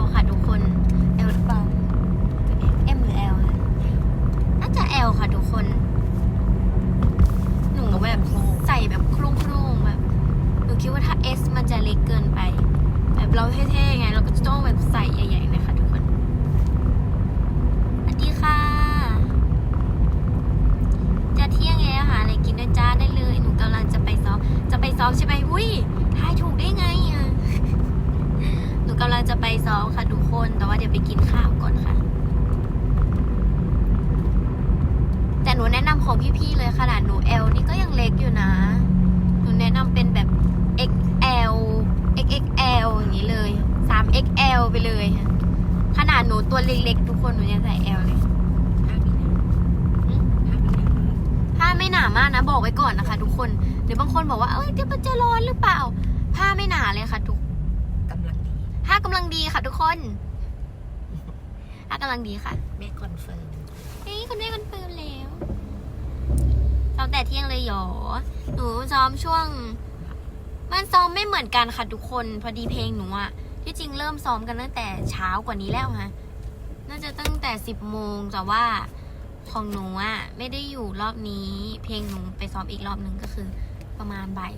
L ค่ะทุกคน L หรือเปล่า M หรือ L คะน่าจะ L ค่ะทุกคน หนูแบบใส่แบบครุ่งๆแบบหนูคิดว่าถ้า S มันจะเล็กเกินไป แบบเราเท่ๆไง เราก็จะต้องแบบใส่ใหญ่ๆนะคะทุกคนสวัสดีค่ะ จะเที่ยงแล้วหารอะไรกินด้วยจ้าได้เลย หนูกำลังจะไปซ้อม จะไปซ้อมใช่ไหมอุ้ย กำลังจะไปซ้อมค่ะทุกคน แต่ว่าเดี๋ยวไปกินข้าวก่อนค่ะ แต่หนูแนะนำของพี่ๆเลยขนาดหนู L นี่ก็ยังเล็กอยู่นะ หนูแนะนำเป็นแบบ XL XXL อย่างนี้เลย 3XL ไปเลยค่ะขนาดหนูตัวเล็กๆ ทุกคนหนูยังใส่ L เลยผ้าไม่หนามากนะ บอกไว้ก่อนนะคะ ทุกคนหรือบางคนบอกว่า เอ้ยเดี๋ยวมันจะร้อนหรือเปล่า ผ้าไม่หนาเลยค่ะทุกกำลังดีผ้ากำลังดีค่ะทุกคนผ้ากำลังดีค่ะแม่คอนเฟิร์มเฮ้ยคุณแม่คอนเฟิร์มแล้วซ้อมแต่เที่ยงเลยเหรอ หนูซ้อมช่วง มันซ้อมไม่เหมือนกันค่ะทุกคน พอดีเพลงหนูอะที่จริงเริ่มซ้อมกันตั้งแต่เช้ากว่านี้แล้วฮะ น่าจะตั้งแต่สิบโมงแต่ว่าของหนูอะไม่ได้อยู่รอบนี้ เพลงหนูไปซ้อมอีกรอบหนึ่งก็คือ ประมาณบ่าย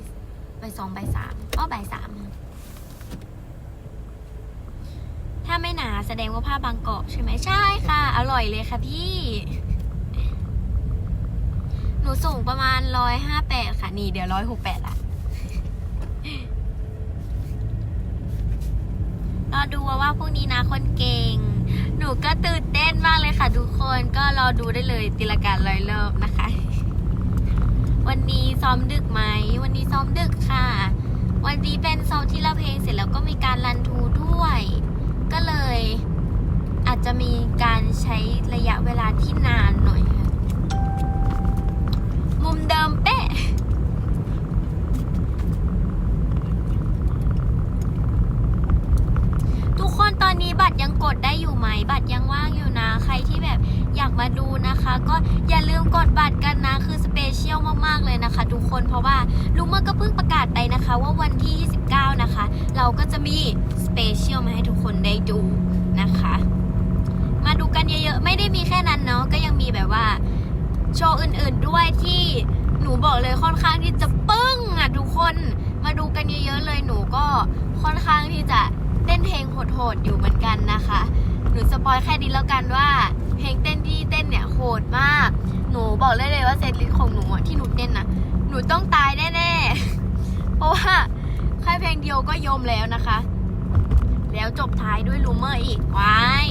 บ่ายสองบ่ายสามก็บ่ายสามอะ ถ้าไม่หนาแสดงว่าผ้าบางกรอบใช่ไหมใช่ค่ะ อร่อยเลยค่ะพี่ หนูสูงประมาณร้อยห้าแปดค่ะ นี่เดี๋ยวร้อยหกแปดละรอดูว่าพรุ่งนี้นะคนเก่ง หนูก็ตื่นเต้นมากเลยค่ะ ทุกคนก็รอดูได้เลยตีละการร้อยรอบนะคะ วันนี้ซ้อมดึกไหม วันนี้ซ้อมดึกค่ะ วันนี้เป็นซ้อมที่ละเพลงเสร็จแล้วก็มีการรันทูด้วย ก็เลย อาจจะมีการใช้ระยะเวลาที่นานหน่อยค่ะมุมเดิมเป๊ะทุกคนตอนนี้บัตรยังกดได้อยู่ไหม บัตรยังว่างอยู่นะ ใครที่แบบอยากมาดูนะคะ ก็อย่าลืมกดบัตรกันนะ คือสเปเชียลมาก ๆ เลยนะคะ ทุกคนเพราะว่าลุงเมื่อก็เพิ่งประกาศไปนะคะ ว่าวันที่ 29 นะคะ เราก็จะมี เปเชียลมาให้ทุกคนได้ดูนะคะ มาดูกันเยอะๆ ไม่ได้มีแค่นั้นเนาะก็ยังมีแบบว่า โชว์อื่นๆด้วยที่หนูบอกเลยค่อนข้างที่จะปึ้งอะทุกคนมาดูกันเยอะๆเลยหนูก็ค่อนข้างที่จะเต้นเพลงโหดๆอยู่เหมือนกันนะคะ หนูสปอยแค่นี้แล้วกันว่า เพลงเต้นที่เต้นเนี่ยโหดมาก หนูบอกเลยเลยว่าเซตลิสของหนูที่หนูเต้นนะหนูต้องตายแน่ๆ เพราะว่าแค่เพลงเดียวก็ยมแล้วนะคะ แล้วจบท้ายด้วยลูเมอร์อีกว้าย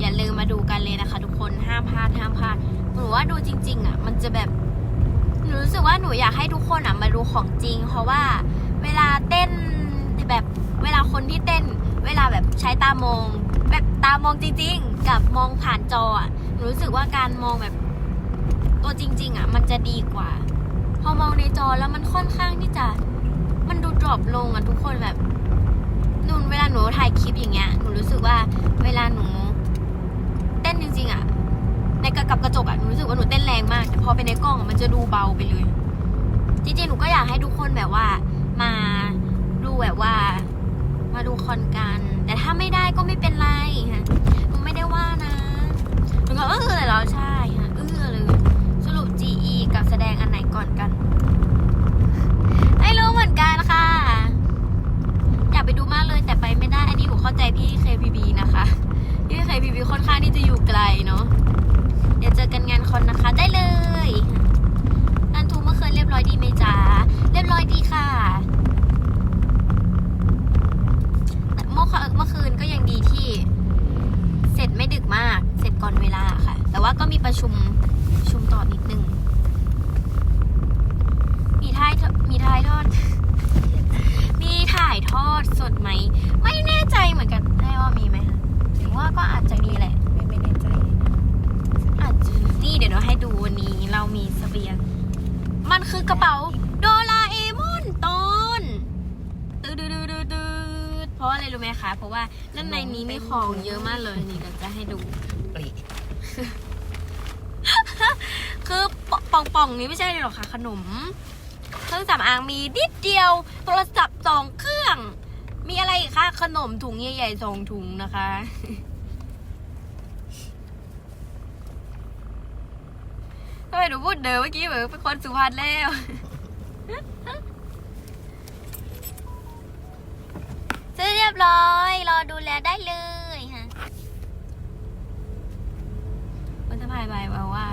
อย่าลืมมาดูกันเลยนะคะ ทุกคนห้ามพลาดห้ามพลาดหนูว่าดูจริง ๆ อะ มันจะแบบหนูรู้สึกว่าหนูอยากให้ทุกคนอะมาดูของจริง เพราะว่าเวลาเต้นแบบเวลาคนที่เต้น เวลาแบบใช้ตามอง แบบตามองจริง ๆ กับมองผ่านจออะหนูรู้สึกว่าการมองแบบตัวจริง ๆ อะ มันจะดีกว่า พอมองในจอแล้วมันค่อนข้างที่จะ มันดูดรอปลงอะทุกคนแบบ หนูเวลาหนูถ่ายคลิปอย่างเงี้ยหนูรู้สึกว่าเวลาหนู เต้นจริงๆอะในกระกับกระจกอะหนูรู้สึกว่าหนูเต้นแรงมากแต่พอเป็นในกล้องมันจะดูเบาไปเลย จริงๆหนูก็อยากให้ทุกคนแบบว่า มาดูแบบว่า มาดูคอนกัน แต่ถ้าไม่ได้ก็ไม่เป็นไรค่ะหนูไม่ได้ว่านะหนูก็เออเลยเหราใช่ค่ะเออเลยสรุป GE กับแสดงอันไหนก่อนกันไม่รู้เหมือนกันค่ะอยาก ไปดูมากเลยแต่ไปไม่ได้อันนี้หนูเข้าใจพี่ KPB นะคะพี่ KPB ค่อนข้างที่จะอยู่ไกลเนาะเดี๋ยวเจอกันงานคอนนะคะได้เลยนันทูเมื่อคืนเรียบร้อยดีไหมจ๊ะเรียบร้อยดีค่ะแต่เมื่อคืนเมื่อคืนก็ยังดีที่ เสร็จไม่ดึกมาก เสร็จก่อนเวลาค่ะ แต่ว่าก็มีประชุมชุมต่อนิดนึง มีถ่ายมีถ่ายทอด มีถ่ายทอดสดไหม ไม่แน่ใจเหมือนกันได้ว่ามีไหมคะหรือว่าก็อาจจะมีแหละ ไม่ไม่แน่ใจ อาจจะนี่เดี๋ยวเราให้ดูวันนี้เรามีสเสบียง มันคือกระเป๋าโดราเอมอนตอนตืดตืดตืดตืดเพราะอะไรรู้ไหมคะ เพราะว่าด้านในนี้มีของเยอะมากเลยนี่เราจะให้ดูปลีคือป่องๆนี้ไม่ใช่เลยหรอกค่ะขนม เครื่องสำอางมีนิดเดียว โทรศัพท์สองเครื่อง มีอะไรอีกคะขนมถุงใหญ่ๆสองถุงนะคะ ทำไมหนูพูดเดิมเมื่อกี้เหมือนเป็นคนสุพรรณแล้วซื้อเรียบร้อย รอดูแลได้เลยฮะมันสบายบายว่าว่า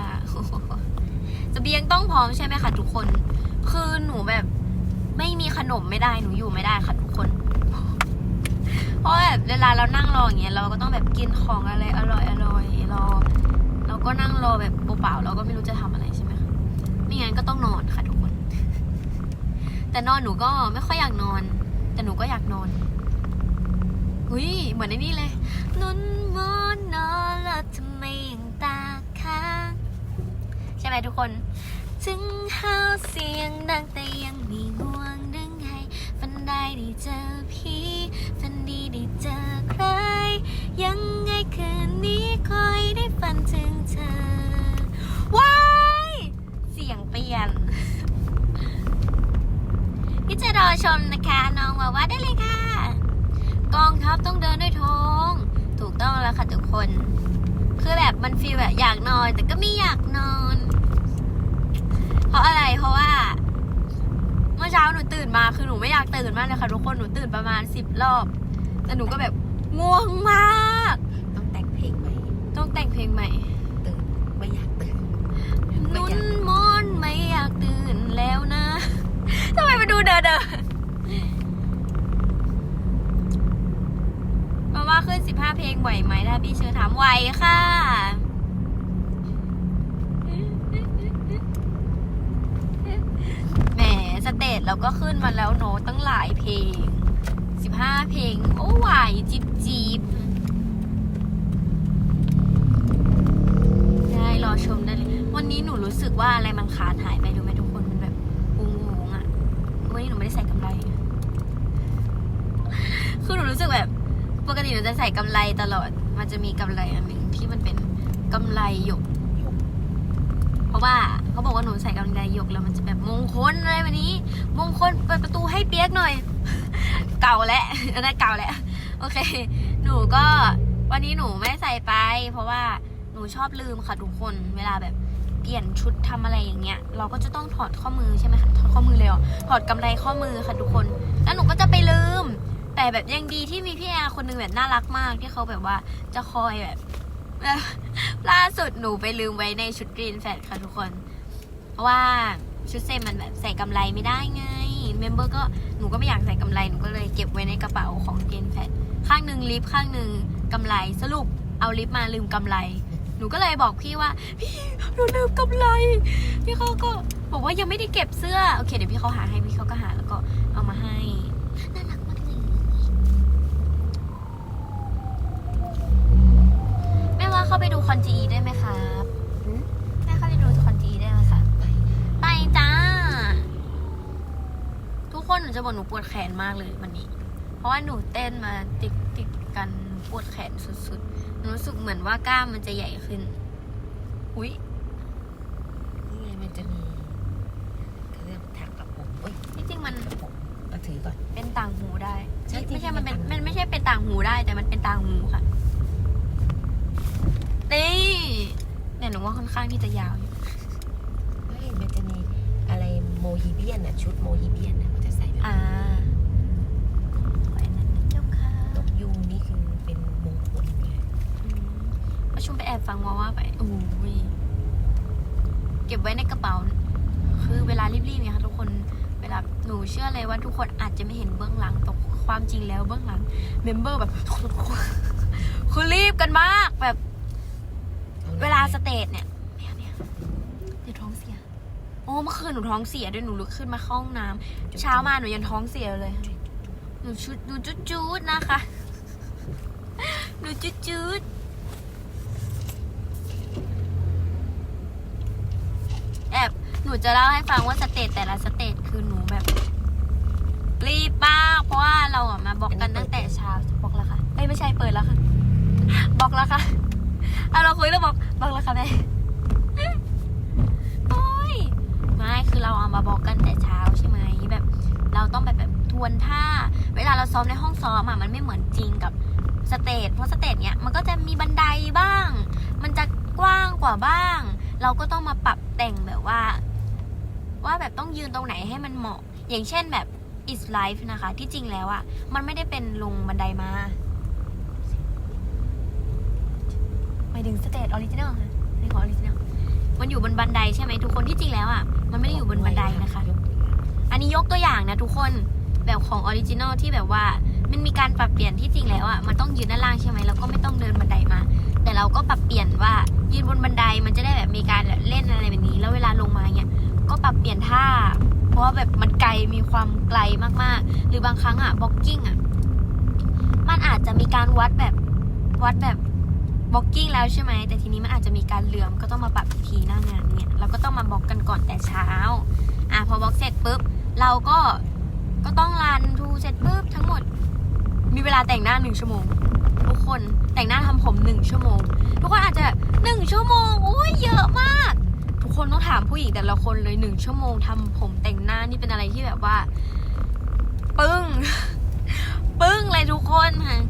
เสบียงต้องพร้อมใช่ไหมคะทุกคน คือหนูแบบ ไม่มีขนมไม่ได้หนูอยู่ไม่ได้ค่ะทุกคน เพราะแบบเวลาเรานั่งรออย่างเงี้ยเราก็ต้องแบบกินของอะไรอร่อยอร่อยรอเราก็นั่งรอแบบเปล่าๆเราก็ไม่รู้จะทำอะไรใช่ไหมคะไม่งั้นก็ต้องนอนค่ะทุกคน แต่นอนหนูก็ไม่ค่อยอยากนอน แต่หนูก็อยากนอนหุยเหมือนในนี่เลยนุนมอนนอนแล้วทำไมยังตาค้างใช่ไหมทุกคน ถึงเฮาเสียงดังแต่ยังมีง่วงดึงให้ฝันได้ได้เจอพี่ฝันดีได้เจอใคร ยังไงคืนนี้คอยได้ฝันถึงเธอว้ายเสียงเปลี่ยนพี่จะรอชมนะคะน้องว่าว่าได้เลยค่ะ กองทัพต้องเดินด้วยท้องถูกต้องแล้วค่ะทุกคน คือแบบมันฟีลแบบอยากนอนแต่ก็ไม่อยากนอน เพราะอะไรเพราะว่า เมื่อเช้าหนูตื่นมาคือหนูไม่อยากตื่นมากเลยค่ะทุกคนหนูตื่นประมาณสิบรอบ แต่หนูก็แบบง่วงมาก ต้องแต่งเพลงใหม่ต้องแต่งเพลงใหม่ ตื่นไม่อยากตื่นไม่นุ่อนยากมอนไม่อยากตื่นแล้วนะทำไมมาดูเดินเดินมาว่าขึ้น15เพลงไหวไหมถ้าพี่เชิญถามไหวค่ะ แหมส เตจเราก็ขึ้นมาแล้วโนอะตั้งหลายเพลง 15 เพลง โอ้ไหวจิบจิบได้รอชมได้เลย วันนี้หนูรู้สึกว่าอะไรมันขาดหายไปดูไหมทุกคนมันแบบงงๆอะ วันนี้หนูไม่ได้ใส่กำไร คือหนูรู้สึกแบบ ปกติหนูจะใส่กำไรตลอด มันจะมีกำไรอันหนึ่งที่มันเป็นกำไรหยก ราะว่าเขาบอกว่าหนูใส่กำไรหยกแล้วมันจะแบบมงคลอะไรแบบนี้ มงคลเปิดประตูให้เปียกหน่อย เก่าแล้วอันนั้นเก่าแล้วโอเค หนูก็วันนี้หนูไม่ใส่ไป เพราะว่าหนูชอบลืมค่ะทุกคนเวลาแบบเปลี่ยนชุดทำอะไรอย่างเงี้ย เราก็จะต้องถอดข้อมือใช่ไหมคะถอดข้อมือเลยเหรอถอดกำไรข้อมือค่ะทุกคน แล้วหนูก็จะไปลืม แต่แบบยังดีที่มีพี่แอร์คนหนึงแบบน่ารักมากที่เขาแบบว่าจะคอยแบบ ล่าสุดหนูไปลืมไว้ในชุดกรีนแฟดค่ะทุกคน เพราะว่าชุดเซมมันแบบใส่กำไรไม่ได้ไง เมมเบอร์ก็หนูก็ไม่อยากใส่กำไรหนูก็เลยเก็บไว้ในกระเป๋าของกรีนแฟดข้างหนึ่งลิฟต์ข้างหนึ่งกำไรสรุปเอาลิฟต์มาลืมกำไร หนูก็เลยบอกพี่ว่า พี่หนูลืมกำไร พี่เขาก็บอกว่ายังไม่ได้เก็บเสื้อ โอเคเดี๋ยวพี่เขาหาให้พี่เขาก็หาแล้วก็เอามาให้น่ารัก มากเลยแม่ว่าเข้าไปดูคอนจีได้ไหมครับหืมแม่เข้าไปดูคอนจีได้ไหมคะไปไปจ้า ทุกคนหนูจะบอกหนูปวดแขนมากเลยวันนี้ เพราะว่าหนูเต้นมาติดติดกันหนูปวดแขนสุดๆ หนูรู้สึกเหมือนว่ากล้ามมันจะใหญ่ขึ้น อุ้ยนี่ไงมันจะมีเขาเรียกถักกระผมเอ้ยที่จริงมันกระผมมาถือก่อน เป็นต่างหูได้ ใช่ไม่ใช่จริงๆมันเป็นมันต่างหูมันไม่ใช่เป็นต่างหูได้แต่มันเป็นต่างหูค่ะ นี่เนี่ยหนูว่าค่อนข้างที่จะยาวอยู่ไม่มันจะมีอะไรโมฮิเบียนอะชุดโมฮิเบียนอะเขาจะใส่แบบอ่าขออันนั้นนะเจ้าค่ะนกยูงนี่คือเป็นมงคลเลยอืมประชุมไปแอบฟังมาว่าไปโอ้ยเก็บไว้ในกระเป๋า คือเวลารีบๆเนี่ยค่ะทุกคนเวลาหนูเชื่อเลยว่าทุกคนอาจจะไม่เห็นเบื้องหลังแต่ความจริงแล้วเบื้องหลัง เมมเบอร์แบบ คือรีบกันมากแบบ เวลาสเตจเนี่ยเนี่ยเนี่ยเดี๋ยวท้องเสีย โอ้เมื่อคืนหนูท้องเสียด้วยหนูลุกขึ้นมาเข้าห้องน้ำเช้ามาหนูยังท้องเสียเลยหนูชุดหนูจุดจุดๆนะคะหนูจุดจุดๆแอบหนูจะเล่าให้ฟังว่าสเตจแต่ละสเตจคือหนูแบบรีบมากเพราะว่าเราอะมาบอกกันตั้งแต่เช้าบอกแล้วค่ะเอ้ยไม่ใช่เปิดแล้วค่ะ บอกแล้วค่ะเอาเราคุยแล้วบอก บอกแล้วค่ะแม่โอ้ยไม่คือเราเอามาบอกกันแต่เช้าใช่ไหมแบบ เราต้องแบบแบบทวนท่า เวลาเราซ้อมในห้องซ้อมอะมันไม่เหมือนจริงกับสเตจเพราะสเตจเนี้ยมันก็จะมีบันไดบ้าง มันจะกว้างกว่าบ้าง เราก็ต้องมาปรับแต่งแบบว่า ว่าแบบต้องยืนตรงไหนให้มันเหมาะ อย่างเช่นแบบ is life นะคะ ที่จริงแล้วอะ่ะ มันไม่ได้เป็นลงบันไดมาหมายถึงสเตจออริจินอลค่ะนี่ของออริจินอลมันอยู่บนบันไดใช่ไหมทุกคนที่จริงแล้วอะมันไม่ได้อยู่บนบันไดนะคะ อันนี้ยกตัวอย่างนะทุกคนแบบของออริจินอลที่แบบว่ามันมีการปรับเปลี่ยนที่จริงแล้วอะมันต้องยืนด้านล่างใช่ไหมแล้วก็ไม่ต้องเดินบันไดมา แต่เราก็ปรับเปลี่ยนว่ายืนบนบันไดมันจะได้แบบมีการเล่นอะไรแบบนี้ แล้วเวลาลงมาเนี่ยก็ปรับเปลี่ยนท่า เพราะว่าแบบมันไกลมีความไกลมากๆ หรือบางครั้งอะบล็อกกิ้งอะมันอาจจะมีการวัดแบบวัดแบบ บล็อกกิ้งแล้วใช่ไหม แต่ทีนี้มันอาจจะมีการเหลื่อมก็ต้องมาปรับอีกทีหน้างานเนี่ยเราก็ต้องมาบล็อกกันก่อนแต่เช้าอะพอบล็อกเสร็จปุ๊บเราก็ก็ต้องรันทูเสร็จปุ๊บทั้งหมด มีเวลาแต่งหน้าหนึ่งชั่วโมง ทุกคนแต่งหน้าทำผมหนึ่งชั่วโมง ทุกคนอาจจะหนึ่งชั่วโมงโอ้ยเยอะมาก ทุกคนต้องถามผู้หญิงแต่ละคนเลยหนึ่งชั่วโมงทำผมแต่งหน้านี่เป็นอะไรที่แบบว่า ปึ้ง ปึ้งเลยทุกคนค่ะ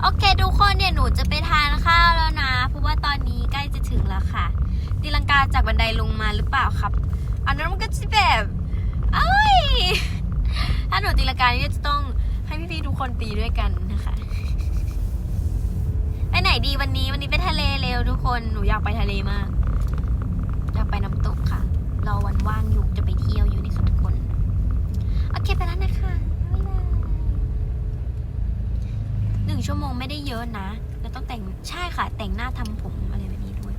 โอเค ทุกคนเนี่ยหนูจะไปทานข้าวแล้วนะ เพราะว่าตอนนี้ใกล้ จะถึงแล้วค่ะ ตีลังกาจากบันไดลงมาหรือเปล่าครับ อันนั้นมันก็จะแบบเอ้ยถ้าหนูตีลังกาเนี่ยจะต้องให้พี่ๆทุกคนตีด้วยกันนะคะ ไปไหนดีวันนี้วันนี้ไปทะเลเร็วทุกคนหนูอยากไปทะเลมาก อยากไปน้ำตกค่ะ รอวันว่างอยู่จะไปเที่ยวอยู่นี่ค่ะทุกคนโอเคไปแล้วนะคะบ๊ายบายหนึ่งชั่วโมงไม่ได้เยอะนะแล้วต้องแต่งใช่ค่ะ แต่งหน้าทำผมอะไรแบบนี้ด้วย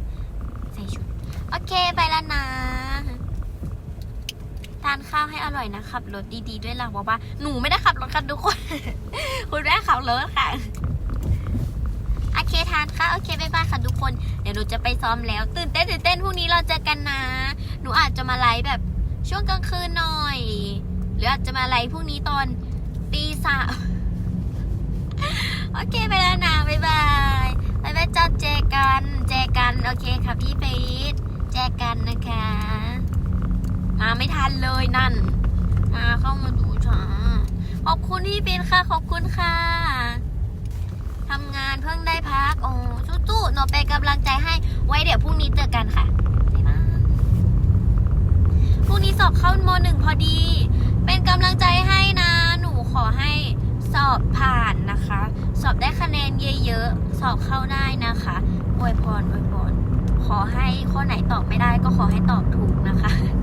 ใส่ชุด โอเคไปแล้วนะทานข้าวให้อร่อยนะขับรถดีๆด้วยล่ะบอกว่าหนูไม่ได้ขับรถค่ะทุกคน คุณแม่ขับรถค่ะโอเคทานข้าวโอเคบ๊ายบายค่ะทุกคน เดี๋ยวหนูจะไปซ้อมแล้ว ตื่นเต้นตื่นเต้นพรุ่งนี้เราเจอกันนะ หนูอาจจะมาไลฟ์แบบช่วงกลางคืนหน่อย หรืออาจจะมาไลฟ์พรุ่งนี้ตอนตีสามโอเคไปแล้วนะบ๊ายบายบ๊ายบายจ้าเจอกันเจอกันโอเคค่ะพี่เฟสเจอกันนะคะ มาไม่ทันเลยนั่น มาเข้ามาดูช้าขอบคุณพี่เป็นค่ะ ขอบคุณค่ะทำงานเพิ่งได้พัก โอ้สู้ๆหนูเป็นกำลังใจให้ ไว้เดี๋ยวพรุ่งนี้เจอกันค่ะบ๊ายบายพรุ่งนี้สอบเข้ามหนึ่งพอดี เป็นกำลังใจให้นะ หนูขอให้สอบผ่านนะคะ สอบได้คะแนนเยอะๆ สอบเข้าได้นะคะอวยพรอวยพร ขอให้ข้อไหนตอบไม่ได้ก็ขอให้ตอบถูกนะคะ